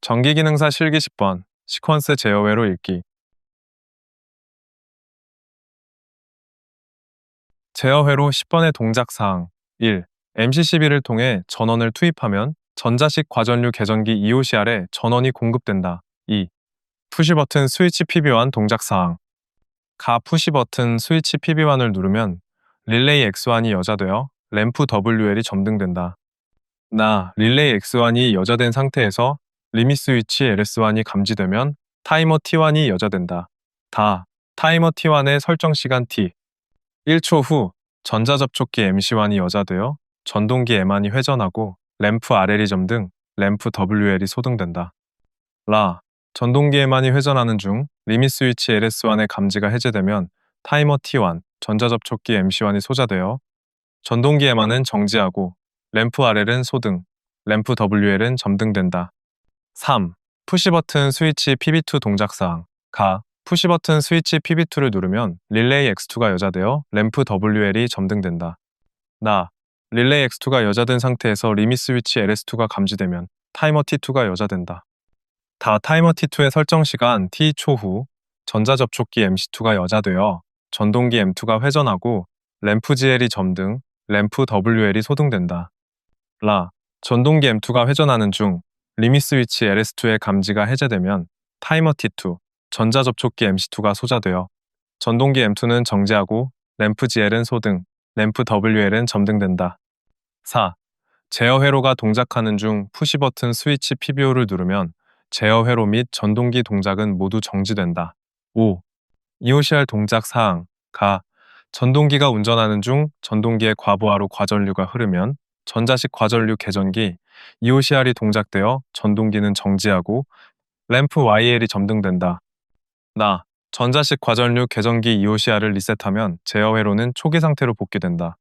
전기기능사 실기 10번, 시퀀스 제어회로 읽기. 제어회로 10번의 동작사항 1. MC12를 통해 전원을 투입하면 전자식 과전류 계전기 EOCR에 전원이 공급된다. 2. 푸시버튼 스위치 PB1 동작사항 가 푸시버튼 스위치 PB1을 누르면 릴레이 X1이 여자되어 램프 WL이 점등된다. 나 릴레이 X1이 여자된 상태에서 리밋 스위치 LS1이 감지되면 타이머 T1이 여자된다. 다 타이머 T1의 설정 시간 T 1초 후 전자접촉기 MC1이 여자되어 전동기 M1이 회전하고 램프 RL이 점등, 램프 WL이 소등된다. 라 전동기 M1이 회전하는 중 리밋 스위치 LS1의 감지가 해제되면 타이머 T1, 전자접촉기 MC1이 소자되어 전동기 M1은 정지하고 램프 RL은 소등, 램프 WL은 점등된다. 3. 푸시버튼 스위치 PB2 동작사항 가 푸시버튼 스위치 PB2를 누르면 릴레이 X2가 여자되어 램프 WL이 점등된다. 나 릴레이 X2가 여자된 상태에서 리밋 스위치 LS2가 감지되면 타이머 T2가 여자된다. 다 타이머 T2의 설정 시간 T초 후 전자접촉기 MC2가 여자되어 전동기 M2가 회전하고 램프 GL이 점등, 램프 WL이 소등된다. 라 전동기 M2가 회전하는 중 리밋 스위치 LS2의 감지가 해제되면 타이머 T2, 전자접촉기 MC2가 소자되어 전동기 M2는 정지하고 램프 GL은 소등, 램프 WL은 점등된다. 4. 제어 회로가 동작하는 중 푸시 버튼 스위치 PBO를 누르면 제어 회로 및 전동기 동작은 모두 정지된다. 5. EOCR 동작 사항 가 전동기가 운전하는 중 전동기의 과부하로 과전류가 흐르면 전자식 과전류 계전기 EOCR이 동작되어 전동기는 정지하고 램프 YL이 점등된다. 나 전자식 과전류 계전기 EOCR을 리셋하면 제어 회로는 초기 상태로 복귀된다.